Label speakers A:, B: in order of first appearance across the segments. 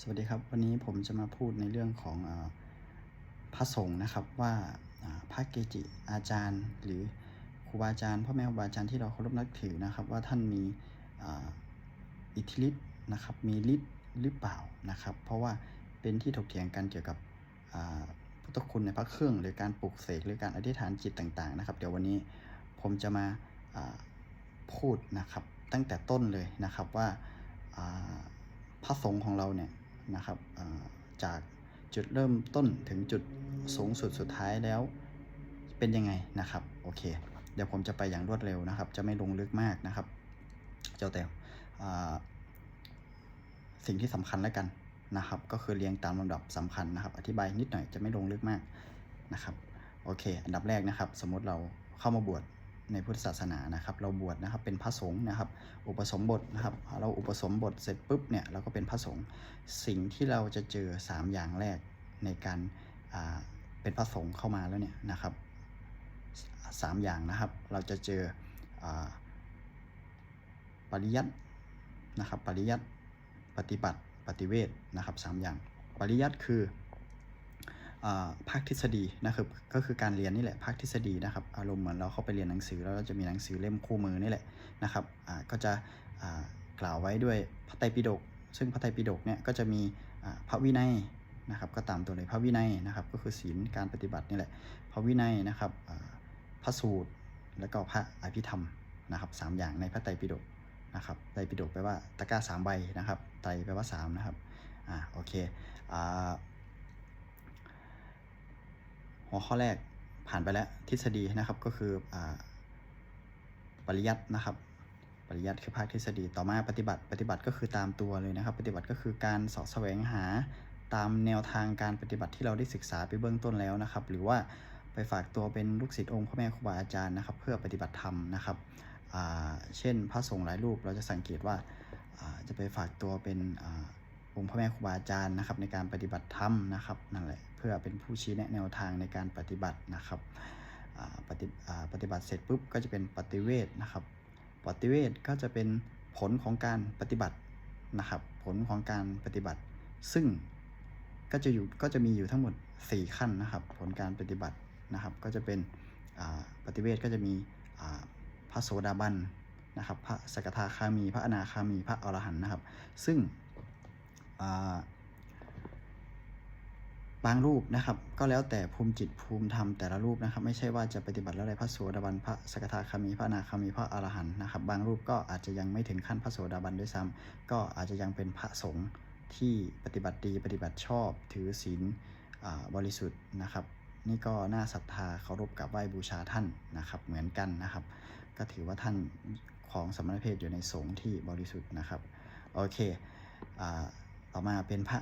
A: สวัสดีครับ วันนี้ผมจะมาพูดในเรื่องของอพระสงฆ์นะครับว่าพระเกจิอาจารย์ หรือครูบาอาจารย์พ่อแม่ครูบาอาจารย์ที่เราเคารพนับถือนะครับ ว่าท่านมีอิทธิฤทธิ์นะครับมีฤทธิ์หรือเปล่านะครับ เพราะว่าเป็นที่ถกเถียงกันเกี่ยวกับพุทธคุณในพระเครื่อง หรือการปลุกเสกหรือการอธิษฐานจิตต่าง ๆ นะครับ เดี๋ยววันนี้ผมจะมาพูดนะครับตั้งแต่ต้นเลยนะครับว่าพระสงฆ์ของเราเนี่ย นะครับจากจุดเริ่มต้นถึงจุดสูงสุดสุดท้ายแล้วเป็นยังไงนะครับโอเค เดี๋ยวผมจะไปอย่างรวดเร็วนะครับ จะไม่ลงลึกมากนะครับ เจ้าแต่อ่าสิ่งที่สำคัญแล้วกันนะครับ ก็คือเรียงตามลำดับสำคัญนะครับ อธิบายนิดหน่อยจะไม่ลงลึกมากนะครับโอเค อันดับแรกนะครับ สมมติเราเข้ามาบวช ในพุทธศาสนานะครับ เราบวชนะครับเป็นพระสงฆ์นะครับ อุปสมบทนะครับ เราอุปสมบทเสร็จปุ๊บเนี่ยเราก็เป็นพระสงฆ์สิ่งที่เราจะเจอ 3 อย่างแรกในการเป็นพระสงฆ์เข้ามาแล้วเนี่ยนะครับสามอย่างนะครับ เราจะเจอปริยัตินะครับ ปริยัติปฏิบัติปฏิเวทนะครับสามอย่าง ปริยัติคือ ภาคทฤษฎีนะครับก็คือการเรียนนี่แหละภาคทฤษฎีนะครับอารมณ์เหมือนเราเข้าไปเรียนหนังสือแล้วเราจะมีหนังสือเล่มคู่มือนี่แหละนะครับก็จะกล่าวไว้ด้วยพระไตรปิฎกซึ่งพระไตรปิฎกเนี่ยก็จะมีพระวินัยนะครับก็ตามตัวเลยพระวินัยนะครับก็คือศีลการปฏิบัตินี่แหละพระวินัยนะครับพระสูตรแล้วก็พระอภิธรรมนะครับสามอย่างในพระไตรปิฎกนะครับไตรปิฎกแปลว่าตะกร้าสามใบนะครับไตรแปลว่าสามนะครับอ่าโอเคอ่า หัวข้อแรกผ่านไปแล้วทฤษฎีนะครับก็คืออปริยัตินะครับ ปริยัติคือภาคทฤษฎีต่อมาปฏิบัติ ปฏิบัติก็คือตามตัวเลยนะครับ ปฏิบัติก็คือการสาะแสวงหาตามแนวทางการปฏิบัติที่เราได้ศึกษาไปเบื้องต้นแล้วนะครับ หรือว่าไปฝากตัวเป็นลูกศิษย์องค์พ่อแม่ครูบาอาจารย์นะครับ เพื่อปฏิบัติธรรมนะครับเช่นพระสงฆ์หลายรูปเราจะสังเกตว่าจะไปฝากตัวเป็น องค์พระแม่ครูบาอาจารย์นะครับ ในการปฏิบัติธรรมนะครับนั่นแหละเพื่อเป็นผู้ชี้แนะแนวทางในการปฏิบัตินะครับปฏิปฏิบัติเสร็จปุ๊บก็จะเป็นปฏิเวทนะครับ ปฏิเวทก็จะเป็นผลของการปฏิบัตินะครับ ผลของการปฏิบัติ ซึ่งก็จะอยู่ก็จะมีอยู่ทั้งหมด 4 ขั้นนะครับ ผลการปฏิบัตินะครับ ก็จะเป็นปฏิเวทก็จะมีพระโสดาบันนะครับ พระสกทาคามี พระอนาคามี พระอรหันต์นะครับ ซึ่ง บางรูปนะครับ ก็แล้วแต่ภูมิจิตภูมิธรรมแต่ละรูปนะครับ ไม่ใช่ว่าจะปฏิบัติแล้วได้พระโสดาบันพระสกทาคามีพระนาคามีพระอรหันต์นะครับ บางรูปก็อาจจะยังไม่ถึงขั้นพระโสดาบันด้วยซ้ำก็อาจจะยังเป็นพระสงฆ์ที่ปฏิบัติดีปฏิบัติชอบ ถือศีลบริสุทธิ์นะครับ นี่ก็น่าศรัทธาเคารพกับไหว้บูชาท่านนะครับ เหมือนกันนะครับ ก็ถือว่าท่านของสมณเพศอยู่ในสงฆ์ที่บริสุทธิ์นะครับโอเคอ่า ต่อมาเป็นพระ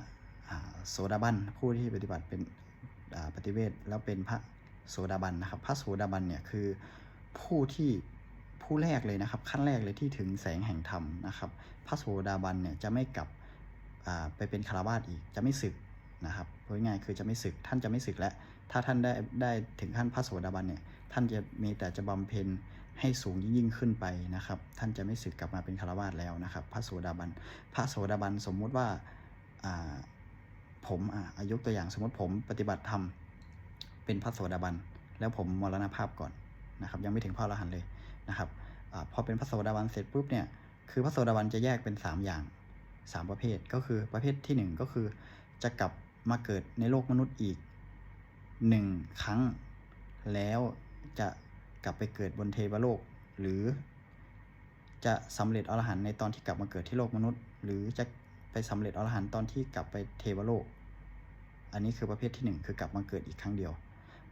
A: โสดาบันผู้ที่ปฏิบัติเป็นปฏิเวทแล้วเป็นพระโสดาบันนะครับ พระโสดาบันเนี่ยคือผู้ที่ผู้แรกเลยนะครับ ขั้นแรกเลยที่ถึงแสงแห่งธรรมนะครับ พระโสดาบันเนี่ยจะไม่กลับไปเป็นคารวาสอีกจะไม่ศึกนะครับพูดง่ายคือจะไม่ศึกท่านจะไม่ศึกแล้วถ้าท่านได้ได้ถึงขั้นพระโสดาบันเนี่ยท่านจะมีแต่จะบำเพ็ญให้สูงยิ่งขึ้นไปนะครับ ท่านจะไม่ศึกกลับมาเป็นคารวาสแล้วนะครับ พระโสดาบัน พระโสดาบันสมมุติว่า ผมอะอายุตัวอย่างสมมติผมปฏิบัติธรรมเป็นพระโสดาบัน แล้วผมมรณภาพก่อนนะครับ ยังไม่ถึงพระอรหันต์เลยนะครับอพอเป็นพระโสดาบันเสร็จปุ๊บเนี่ยคือพระโสดาบันจะแยกเป็น 3 อย่าง 3 ประเภทก็คือประเภททีหนึ่1 ก็คือจะกลับมาเกิดในโลกมนุษย์อีก 1 ครั้ง แล้วจะกลับไปเกิดบนเทวโลก หรือจะสำเร็จอรหันต์ในตอนที่กลับมาเกิดที่โลกมนุษย์ หรือจะ ไปสำเร็จอรหันต์ตอนที่กลับไปเทวโลก อันนี้คือประเภทที่ 1 คือกลับมาเกิดอีกครั้งเดียว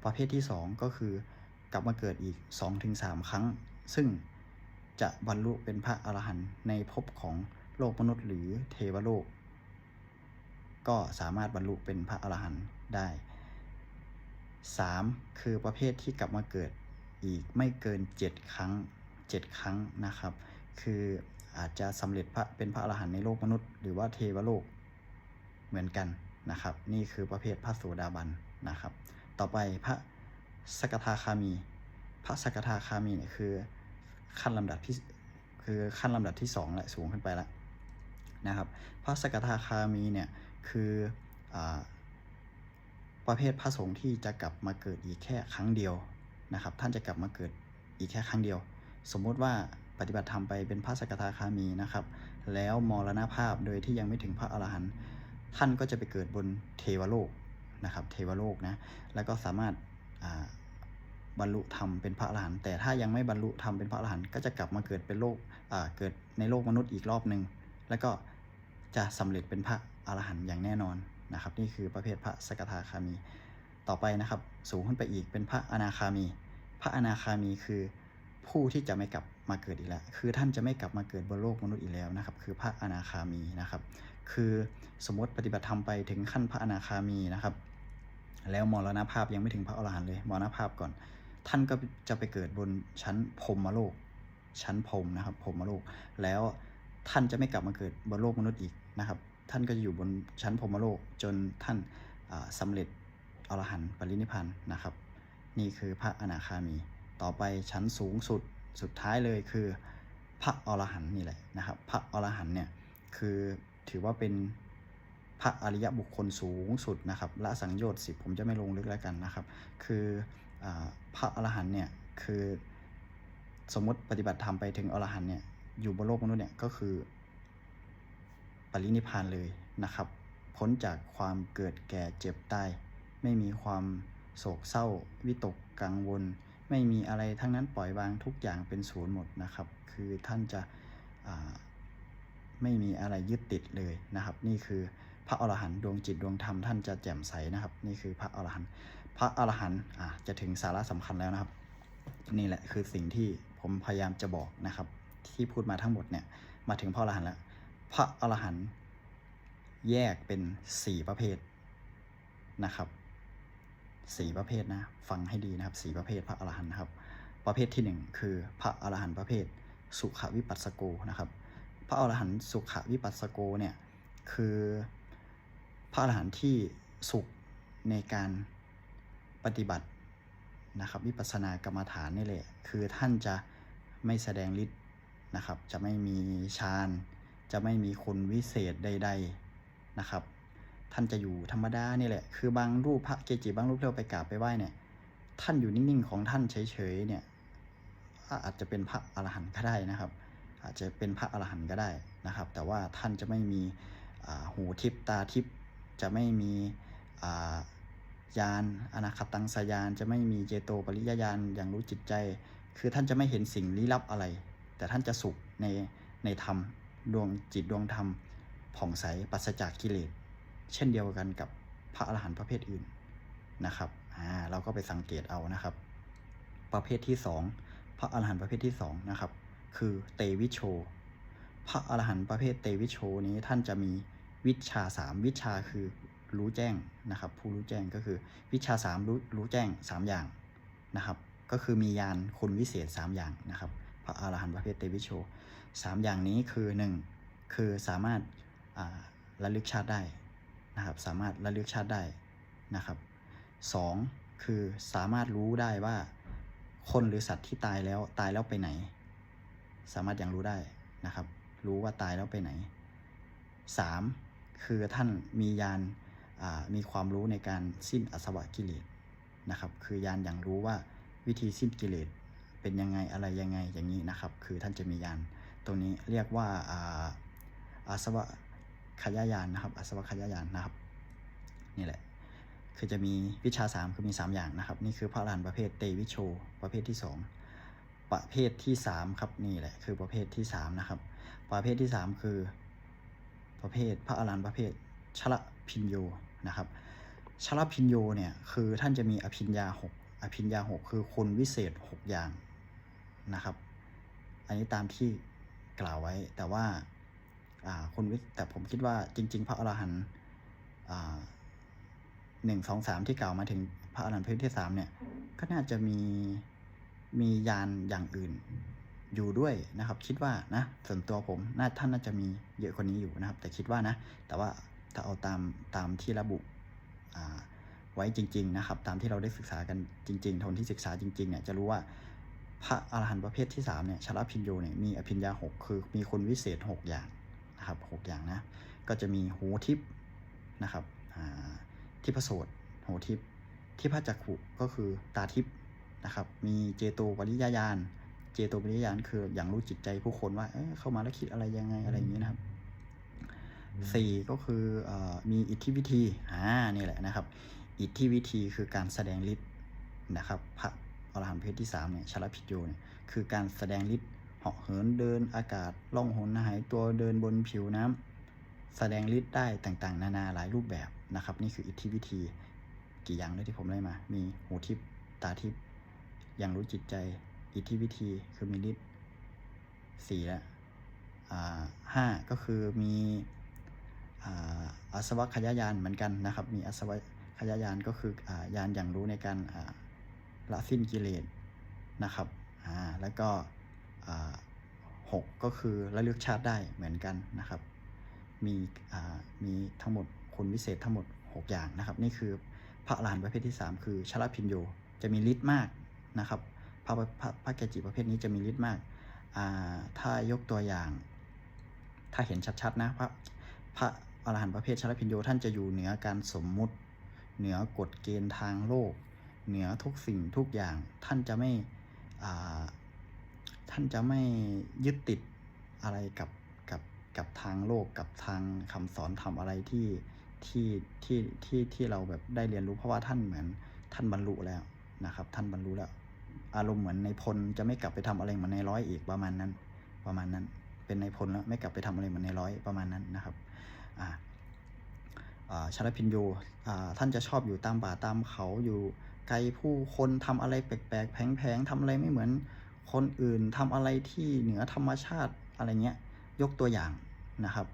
A: ประเภทที่ 2 ก็คือกลับมาเกิดอีก 2-3 ครั้ง ซึ่งจะบรรลุเป็นพระอรหันต์ในภพของโลกมนุษย์หรือเทวโลก ก็สามารถบรรลุเป็นพระอรหันต์ได้ 3. คือประเภทที่กลับมาเกิดอีกไม่เกิน 7 ครั้ง 7 ครั้งนะครับ คือ อาจจะสำเร็จพระเป็นพระอรหันต์ในโลกมนุษย์ หรือว่าเทวโลกเหมือนกันนะครับ นี่คือประเภทพระโสดาบันนะครับ ต่อไปพระสกทาคามี พระสกทาคามีเนี่ยคือขั้นลำดับที่คือขั้นลำดับที่สองและสูงขึ้นไปแล้วนะครับ พระสกทาคามีเนี่ยคืออประเภทพระสงฆ์ที่จะกลับมาเกิดอีกแค่ครั้งเดียวนะครับ ท่านจะกลับมาเกิดอีกแค่ครั้งเดียว สมมุติว่า ฏิบัติธรรมไปเป็นพระสกทาคามีนะครับ แล้วมรณภาพโดยที่ยังไม่ถึงพระอรหันต์ท่านก็จะไปเกิดบนเทวโลกนะครับเทวโลกนะแล้วก็สามารถาบรรลุธรรมเป็นพระอรหันต์แต่ถ้ายังไม่บรรลุธรรมเป็นพระอรหันต์ก็จะกลับมาเกิดเป็นโลกเกิดในโลกมนุษย์อีกรอบหนึ่งแล้วก็จะสำเร็จเป็นพระอรหันต์อย่างแน่นอนนะครับนี่คือประเภทพระสกทาคามี ต่อไปนะครับสูงขึ้นไปอีกเป็นพระอนาคามี พระอนาคามีคือ ผู้ที่จะไม่กลับมาเกิดอีกแล้ว คือท่านจะไม่กลับมาเกิดบนโลกมนุษย์อีกแล้วนะครับ คือพระอนาคามีนะครับ คือสมมติปฏิบัติธรรมไปถึงขั้นพระอนาคามีนะครับ แล้วมรณภาพยังไม่ถึงพระอรหันต์เลยมรณภาพก่อน ท่านก็จะไปเกิดบนชั้นพรหมโลก ชั้นพรมนะครับพรหมโลก แล้วท่านจะไม่กลับมาเกิดบนโลกมนุษย์อีกนะครับ ท่านก็จะอยู่บนชั้นพรมโลก จนท่านอ่าสำเร็จอรหันต์ปรินิพพานนะครับ นี่คือพระอนาคามี ต่อไปชั้นสูงสุดสุดท้ายเลยคือ พระอรหันต์นี่แหละนะครับ พระอรหันต์เนี่ยคือถือว่าเป็นพระอริยบุคคลสูงสุดนะครับละสังโยชน์สิผมจะไม่ลงลึกแล้วกันนะครับ คืออพระอรหันต์เนี่ยคือสมมติปฏิบัติธรรมไปถึงอรหันต์เนี่ยอยู่บนโลกมนุษย์เนี่ยก็คือ ปรินิพานเลยนะครับ พ้นจากความเกิดแก่เจ็บตายไม่มีความโศกเศร้า วิตกกังวล ไม่มีอะไรทั้งนั้นปล่อยวางทุกอย่างเป็นศูนย์หมดนะครับ คือท่านจะไม่มีอะไรยึดติดเลยนะครับ นี่คือพระอรหันต์ดวงจิตดวงธรรมท่านจะแจ่มใสนะครับ นี่คือพระอรหันต์พระอรหันต์จะถึงสาระสำคัญแล้วนะครับ นี่แหละคือสิ่งที่ผมพยายามจะบอกนะครับ ที่พูดมาทั้งหมดเนี่ยมาถึงพระอรหันต์แล้ว พระอรหันต์แยกเป็นสี่ประเภทนะครับ สี่ประเภทนะ ฟังให้ดีนะครับสี่ประเภทพระอรหันต์นะครับ ประเภทที่หนึ่งคือพระอรหันต์ประเภท สุขวิปัสสโกนะครับ พระอรหันต์สุขวิปัสสโกเนี่ยคือพระอรหันต์ที่สุขในการปฏิบัตินะครับวิปัสสนากรรมฐานนี่แหละ คือท่านจะไม่แสดงฤทธิ์นะครับ จะไม่มีฌาน จะไม่มีคุณวิเศษใด ๆนะครับ ท่านจะอยู่ธรรมดานี่แหละ คือบางรูปพระเกจิบางรูปที่เราไปกราบไปไหว้เนี่ย ท่านอยู่นิ่งๆของท่านเฉยๆเนี่ยอาจจะเป็นพระอรหันต์ก็ได้นะครับ อาจจะเป็นพระอรหันต์ก็ได้นะครับ แต่ว่าท่านจะไม่มีหูทิพตาทิพจะไม่มียานอนาคตังสยานจะไม่มีเจโตปริยญาณอย่างรู้จิตใจ คือท่านจะไม่เห็นสิ่งลี้ลับอะไร แต่ท่านจะสุขในในธรรมดวงจิตดวงธรรมผ่องใสปราศจากกิเลส เช่นเดียวกันกับพระอรหันต์ประเภทอื่นนะครับอ่าเราก็ไปสังเกตเอานะครับ ประเภทที่สองพระอรหันต์ประเภทที่สองนะครับคือเตวิโช พระอรหันต์ประเภทเตวิโชนี้ท่านจะมีวิชาสามวิชาคือรู้แจ้งนะครับ ผู้รู้แจ้งก็คือวิชาสามรู้รู้แจ้งสามอย่างนะครับ ก็คือมียานคุณวิเศษสามอย่างนะครับ พระอรหันต์ประเภทเตวิโชสามอย่างนี้คือหนึ่งคือสามารถระลึกชาติได้ นะครับสามารถระลึกชาติได้นะครับสองคือสามารถรู้ได้ว่าคนหรือสัตว์ที่ตายแล้วตายแล้วไปไหน สามารถยังรู้ได้นะครับ รู้ว่าตายแล้วไปไหนสามคือท่านมียานมีความรู้ในการสิ้นอสวะกิเลสนะครับ คือยานอย่างรู้ว่าวิธีสิ้นกิเลสเป็นยังไงอะไรยังไงอย่างนี้นะครับ คือท่านจะมียานตรงนี้เรียกว่าอ่าอาสวะ ขยายานนะครับ อาสวะขยายานนะครับนี่แหละ คือจะมีวิชาสามคือมี 3 อย่างนะครับ นี่คือพระอรหันต์ประเภทเตวิโช ประเภทที่ 2 ประเภทที่3ครับนี่แหละคือประเภทที่3นะครับประเภทที่ 3 คือประเภทพระอรหันต์ประเภทชละพิญโยนะครับชลพิญโยเนี่ยคือท่านจะมีอภิญญาหกอภิญญาหกคือคุณวิเศษ6อย่างนะครับ อันนี้ตามที่กล่าวไว้แต่ว่า คุณวิแต่ผมคิดว่าจริง ๆ พระอรหันต์หนึ่งสองสามที่กล่าวมาถึงพระอรหันต์ประเภทที่สามเนี่ยก็น่าจะมีมียานอย่างอื่นอยู่ด้วยนะครับ คิดว่านะส่วนตัวผมน่าท่านน่าจะมีเยอะกว่านี้อยู่นะครับ แต่คิดว่านะ แต่ว่าถ้าเอาตามตามที่ระบุไว้จริง ๆ นะครับ ตามที่เราได้ศึกษากันจริง ๆทนที่ศึกษาจริงๆเนี่ยจะรู้ว่าพระอรหันต์ประเภทที่สามเนี่ยชลพิญโยเนี่ยมีอภิญญาหกคือมีคุณวิเศษหกอย่าง นะครับหกอย่างนะ ก็จะมีหูทิพย์นะครับอ่าทิพโสตหูทิพที่พระจักขุก็คือตาทิพนะครับ มีเจโตปริยญาณ เจโตปริยญาณคืออย่างรู้จิตใจผู้คนว่าเอ๊ะเข้ามาแล้วคิดอะไรยังไงอะไรอย่างนี้นะครับสี่ก็คือเออมีอิทธิวิธีอ่านี่แหละนะครับ อิทธิวิธีคือการแสดงฤทธิ์นะครับพระอรหันต์เพศที่สามเนี่ยชลพิโยเนี่ยคือการแสดงฤทธิ์ เหาะเหินเดินอากาศล่องหนหายตัวเดินบนผิวน้ำแสดงฤทธิ์ได้ต่างๆ นานาหลายรูปแบบนะครับ นี่คืออิทธิวิธีกี่อย่างเลยที่ผมได้มา มีหูทิพตาทิพอย่างรู้จิตใจ อิทธิวิธีคือมีฤทธิ์สี่ละอ่าห้าก็คือมีอาสวัคยายานเหมือนกันนะครับ มีอาสวัคยายานก็คืออ่ายานอย่างรู้ในการอ่าละสิ้นกิเลสนะครับอ่าแล้วก็ อ่าหกก็คือระลึกชาติได้เหมือนกันนะครับ มีมีทั้งหมดคุณวิเศษทั้งหมด 6 อย่างนะครับ นี่คือพระอรหันต์ประเภทที่ 3 คือชลพิญโยจะมีฤทธิ์มากนะครับ พระพระพระเกจิประเภทนี้จะมีฤทธิ์มาก ถ้ายกตัวอย่าง ถ้าเห็นชัดๆนะพระพระอรหันต์ประเภทชลพิญโยท่านจะอยู่เหนือการสมมุติ เหนือกฎเกณฑ์ทางโลก เหนือทุกสิ่งทุกอย่างท่านจะไม่อ่า ท่านจะไม่ยึดติดอะไรกับกับกับทางโลกกับทางคำสอนทำอะไรที่ที่ที่ที่ที่เราแบบได้เรียนรู้เพราะว่าท่านเหมือนท่านบรรลุแล้วนะครับ ท่านบรรลุแล้ว อารมณ์เหมือนในพลจะไม่กลับไปทำอะไรเหมือนในร้อยอีกประมาณนั้น ประมาณนั้น เป็นในพลแล้วไม่กลับไปทำอะไรเหมือนในร้อยประมาณนั้นนะครับอ่าอ่าชาลพินโยอ่าท่านจะชอบอยู่ตามป่าตามเขาอยู่ไกลผู้คนทำอะไรแปลกๆแผงๆทำอะไรไม่เหมือน คนอื่นทำอะไรที่เหนือธรรมชาติอะไรเงี้ย ยกตัวอย่างนะครับ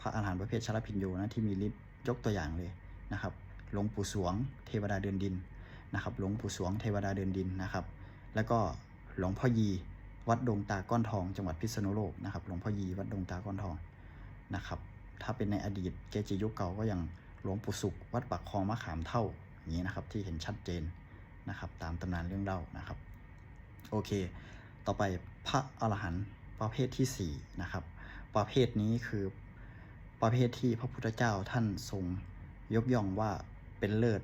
A: พระอาหารหันต์ประเภทชลพินโยนะที่มีฤทธิ์ยกตัวอย่างเลยนะครับ หลวงปู่สวง เทวดาเดินดินนะครับ หลวงปู่สวงเทวดาเดินดินนะครับ แล้วก็หลวงพ่อยีวัดดงตาก้อนทอง จังหวัดพิษณุโลกนะครับ หลวงพ่อยีวัดดงตาก้อนทองนะครับ ถ้าเป็นในอดีตเกจิยุคเก่าก็อย่างหลวงปู่สุข วัดปักคลองมะขามเท่าอย่างนี้นะครับที่เห็นชัดเจนนะครับ ตามตำนานเรื่องเล่านะครับ โอเค ต่อไปพระอรหันต์ประเภทที่สี่นะครับ ประเภทนี้คือประเภทที่พระพุทธเจ้าท่านทรงยกย่องว่าเป็นเลิศ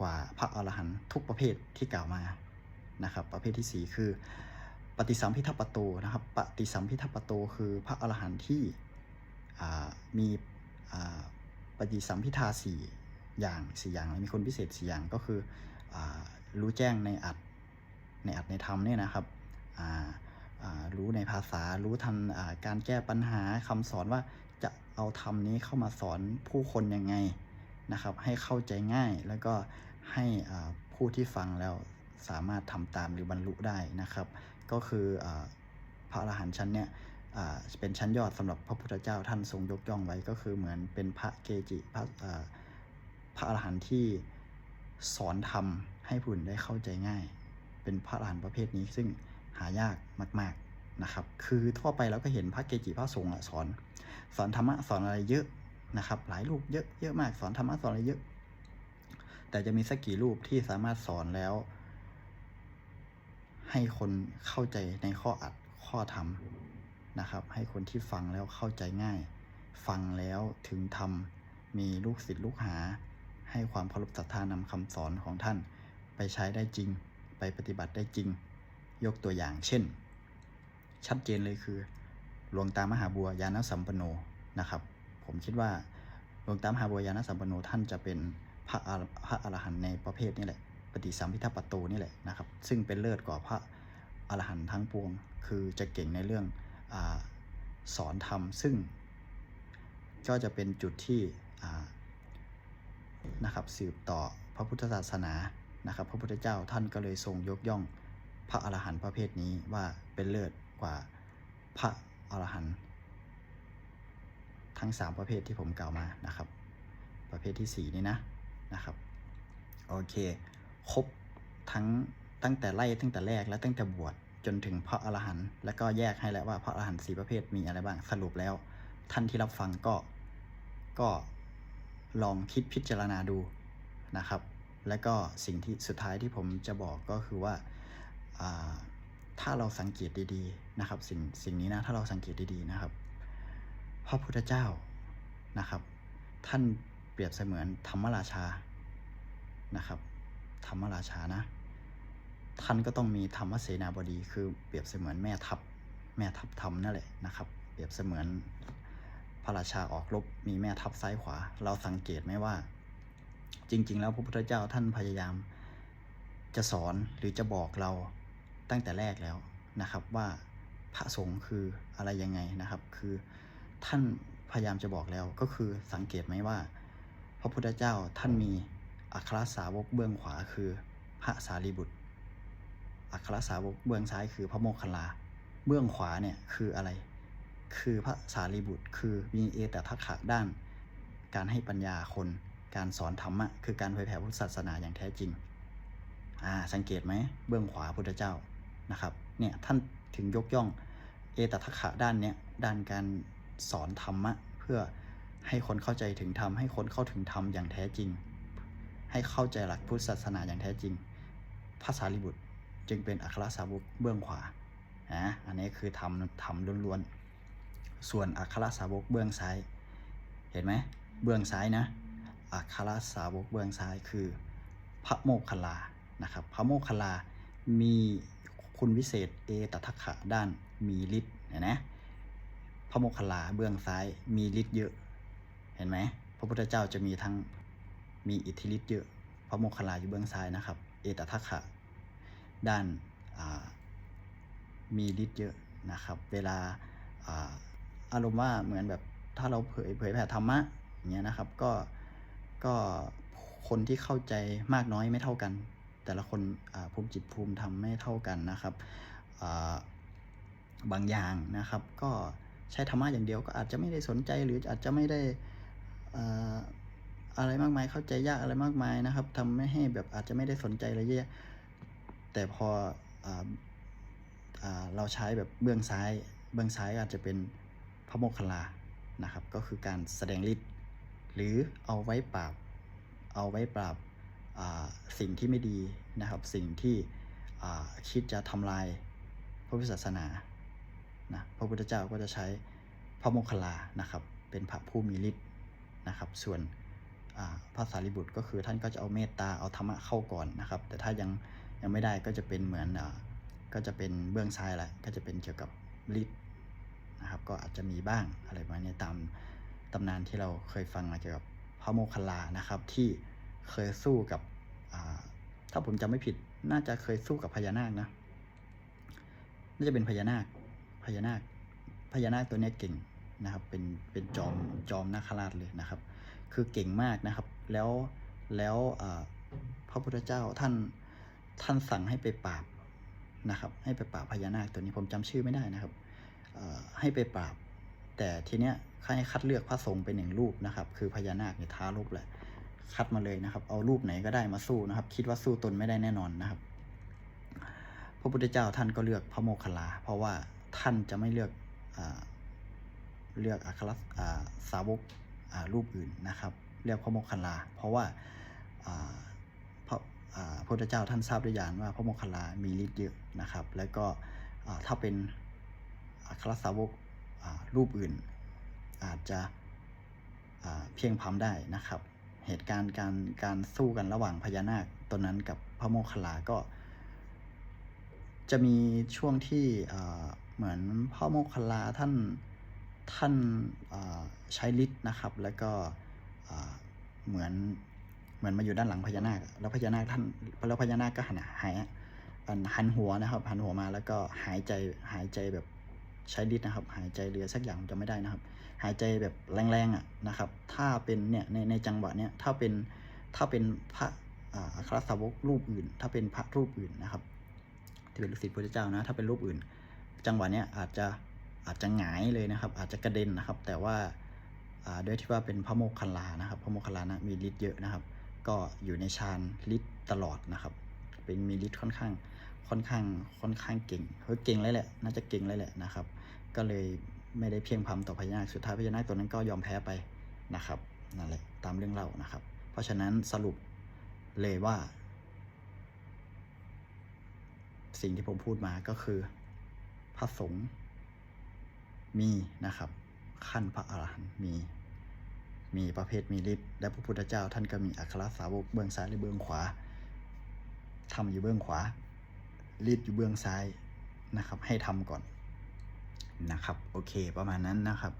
A: กว่าพระอรหันต์ทุกประเภทที่กล่าวมานะครับ ประเภทที่สี่คือ ปฏิสัมพิทัปโตนะครับ ปฏิสัมพิทัปโตคือพระอรหันต์ที่มีปฏิสัมพิทาสี่อย่างสี่อย่าง มีคนพิเศษสี่อย่างก็คืออรู้แจ้งในอัด ในอัดในธรรมเนี่ยนะครับรู้ในภาษารู้ทันการแก้ปัญหาคำสอนว่าจะเอาธรรมนี้เข้ามาสอนผู้คนยังไงนะครับ ให้เข้าใจง่ายแล้วก็ให้ผู้ที่ฟังแล้วสามารถทำตามหรือบรรลุได้นะครับ ก็คืออพระอรหันต์ชั้นเนี่ยเป็นชั้นยอดสำหรับพระพุทธเจ้าท่านทรงยกย่องไว้ก็คือเหมือนเป็นพระเกจิพระอ่าพระอรหันต์ที่สอนธรรมให้ผู้อื่นได้เข้าใจง่าย เป็นพระอรหันต์ประเภทนี้ซึ่งหายากมากๆนะครับ คือทั่วไปเราก็เห็นพระเกจิพระสงฆ์สอน สอนธรรมะสอนอะไรเยอะนะครับ หลายรูปเยอะเยอะมากสอนธรรมะสอนอะไรเยอะ แต่จะมีสักกี่รูปที่สามารถสอนแล้ว ให้คนเข้าใจในข้ออัดข้อธรรมนะครับ ให้คนที่ฟังแล้วเข้าใจง่าย ฟังแล้วถึงทำมีลูกศิษย์ลูกหา ให้ความเคารพศรัทธานำคำสอนของท่านไปใช้ได้จริง ไปปฏิบัติได้จริง ยกตัวอย่างเช่น ชัดเจนเลยคือหลวงตามหาบัวยานสัมปโนนะครับ ผมคิดว่าหลวงตามหาบัวยานสัมปโนท่านจะเป็นพระอาพระอรหันต์ในประเภทนี้แหละ ปฏิสัมพิทัปโตนี่แหละนะครับ ซึ่งเป็นเลิศกว่าพระอรหันต์ทั้งปวง คือจะเก่งในเรื่องอสอนธรรม ซึ่งก็จะเป็นจุดที่นะครับสืบต่อพระพุทธศาสนา นะครับ พระพุทธเจ้าท่านก็เลยทรงยกย่องพระอรหันต์ประเภทนี้ว่าเป็นเลิศกว่าพระอรหันต์ทั้ง 3 ประเภทที่ผมกล่าวมานะครับ ประเภทที่ 4 นี้นะนะครับโอเคครบทั้งตั้งแต่ไล่ตั้งแต่แรกและตั้งแต่บวชจนถึงพระอรหันต์แล้วก็แยกให้แล้วว่าพระอรหันต์สี่ประเภทมีอะไรบ้างสรุปแล้ว ท่านที่รับฟังก็ก็ลองคิดพิจารณาดูนะครับ และก็สิ่งที่สุดท้ายที่ผมจะบอกก็คือว่าถ้าเราสังเกตดีๆนะครับ สิ่งสิ่งนี้นะถ้าเราสังเกตดีๆนะครับ พระพุทธเจ้านะครับ ท่านเปรียบเสมือนธรรมราชานะครับ ธรรมราชานะ ท่านก็ต้องมีธรรมเสนาบดี คือเปรียบเสมือนแม่ทัพแม่ทัพธรรมนั่นแหละนะครับ เปรียบเสมือนพระราชาออกรบมีแม่ทัพซ้ายขวา เราสังเกตไหมว่า จริง ๆ แล้วพระพุทธเจ้าท่านพยายามจะสอนหรือจะบอกเราตั้งแต่แรกแล้วนะครับว่าพระสงฆ์คืออะไรยังไงนะครับ คือท่านพยายามจะบอกแล้วก็คือสังเกตไหมว่า พระพุทธเจ้าท่านมีอัครสาวกเบื้องขวาคือพระสารีบุตร อัครสาวกเบื้องซ้ายคือพระโมคคัลลา เบื้องขวาเนี่ยคืออะไร คือพระสารีบุตร คือมีเอตทัคคะด้าน การให้ปัญญาคน การสอนธรรมะคือการเผยแผ่พุทธศาสนาอย่างแท้จริง อ่า สังเกตไหมเบื้องขวาพุทธเจ้านะครับ เนี่ยท่านถึงยกย่องเอตทัคคะด้านเนี้ยด้านการสอนธรรมะเพื่อให้คนเข้าใจถึงธรรมให้คนเข้าถึงธรรมอย่างแท้จริง ให้เข้าใจหลักพุทธศาสนาอย่างแท้จริงพระสารีบุตรจึงเป็นอัครสาวกเบื้องขวานะอันนี้คือทำทำล้วนๆ ส่วนอัครสาวกเบื้องซ้าย เห็นไหมเบื้องซ้ายนะ อัครสาวกเบื้องซ้ายคือพระโมคคัลลานะครับ พระโมคคัลลามีคุณวิเศษเอตทัคคะด้านมีฤทธิ์เห็นไหมพระโมคคัลลาเบื้องซ้ายมีฤทธิ์เยอะเห็นไหมพระพุทธเจ้าจะมีทั้งมีอิทธิฤทธิ์เยอะพระโมคคัลลาอยู่เบื้องซ้ายนะครับ เอตทัคคะด้านมีฤทธิ์เยอะนะครับ เวลาอาอารมณ์ว่าเหมือนแบบถ้าเราเผยเผยแผ่ธรรมะอย่างเงี้ยนะครับก็ ก็คนที่เข้าใจมากน้อยไม่เท่ากัน แต่ละคนภูมิจิตภูมิธรรมไม่เท่ากันนะครับบางอย่างนะครับก็ใช้ธรรมะอย่างเดียวก็อาจจะไม่ได้สนใจหรืออาจจะไม่ได้อะไรมากมายเข้าใจยากอะไรมากมายนะครับทำไม่ให้แบบอาจจะไม่ได้สนใจอะไรเยอะแต่พออเราใช้แบบเบื้องซ้าย เบื้องซ้ายอาจจะเป็นพระโมคคัลลานะครับ ก็คือการแสดงฤทธิ์ หรือเอาไว้ปราบเอาไว้ปราบสิ่งที่ไม่ดีนะครับ สิ่งที่คิดจะทำลายพระพุทธศาสนานะพระพุทธเจ้าก็จะใช้พระโมคคัลลานะครับ เป็นพระผู้มีฤทธิ์นะครับ ส่วนพระสารีบุตรก็คือท่านก็จะเอาเมตตาเอาธรรมะเข้าก่อนนะครับ แต่ถ้ายังยังไม่ได้ก็จะเป็นเหมือนอก็จะเป็นเบื้องซ้ายแหละก็จะเป็นเกี่ยวกับฤทธิ์นะครับ ก็อาจจะมีบ้างอะไรประมาณนี้ตาม ตำนานที่เราเคยฟังมาเกี่ยวกับพระโมคคัลลานะครับ ที่เคยสู้กับถ้าผมจำไม่ผิด น่าจะเคยสู้กับพญานาคนะน่าจะเป็นพญานาคพญานาคพญานาคตัวนี้เก่งนะครับ เป็นเป็นจอมจอมนาคราชเลยนะครับ คือเก่งมากนะครับ แล้วแล้วพระพุทธเจ้าท่านท่านสั่งให้ไปปราบนะครับ ให้ไปปราบพญานาคตัวนี้ผมจำชื่อไม่ได้นะครับให้ไปปราบ แต่ทีเนี้ยให้คัดเลือกพระสงฆ์เป็นหนึ่งรูปนะครับ คือพญานาคเนี่ยท้ารูปแหละ คัดมาเลยนะครับ เอารูปไหนก็ได้มาสู้นะครับ คิดว่าสู้ตนไม่ได้แน่นอนนะครับ พระพุทธเจ้าท่านก็เลือกพระโมคคัลลา เพราะว่าท่านจะไม่เลือกอเลือกอัครสาวกรูปอื่นนะครับ เรียกพระโมคคัลลา เพราะว่าพระพุทธเจ้าท่านทราบด้วยญาณว่าพระโมคคัลลามีฤทธิ์เยอะนะครับ แล้วก็ถ้าเป็นอัครสาวก รูปอื่น อาจจะเพียงพำได้นะครับ เหตุการณ์การการสู้กันระหว่างพญานาคตนนั้นกับพระโมคคัลลาก็ จะมีช่วงที่เหมือนพระโมคคัลลาท่านท่านใช้ฤทธิ์นะครับ แล้วก็เหมือนเหมือนมาอยู่ด้านหลังพญานาค แล้วพญานาคท่านแล้วพญานาคก็หันหายหันหัวนะครับหันหัวมาแล้วก็หายใจหายใจแบบ ใช้ฤทธิ์นะครับ หายใจเรือสักอย่างจะไม่ได้นะครับ หายใจแบบแรงๆอะนะครับ ถ้าเป็นเนี่ยในในจังหวะเนี้ยถ้าเป็นถ้าเป็นพระอัครสาวกรูปอื่น ถ้าเป็นพระรูปอื่นนะครับที่เป็นลูกศิษย์พระเจ้านะ ถ้าเป็นรูปอื่น จังหวะเนี้ยอาจจะอาจจะหงายเลยนะครับ อาจจะกระเด็นนะครับ แต่ว่าด้วยที่ว่าเป็นพระโมคคัลลานะครับ พระโมคคัลลานะมีฤทธิ์เยอะนะครับ ก็อยู่ในฌานฤทธิ์ตลอดนะครับ เป็นมีฤทธิ์ค่อนข้างค่อนข้างค่อนข้างเก่งเฮ้ยเก่งเลยแหละ น่าจะเก่งเลยแหละนะครับ ก็เลยไม่ได้เพียงพำต่อพญานาคสุดท้ายพญานาคตัวนั้นก็ยอมแพ้ไปนะครับนั่นแหละตามเรื่องเล่านะครับ เพราะฉะนั้นสรุปเลยว่า สิ่งที่ผมพูดมาก็คือพระสงฆ์มีนะครับ ขั้นพระอรหันต์มีมีประเภทมีฤทธิ์และพระพุทธเจ้าท่านก็มีอัครสาวกเบื้องซ้ายหรือเบื้องขวา ทำอยู่เบื้องขวารีดอยู่เบื้องซ้ายนะครับ ให้ทำก่อนนะครับ โอเคประมาณนั้นนะครับ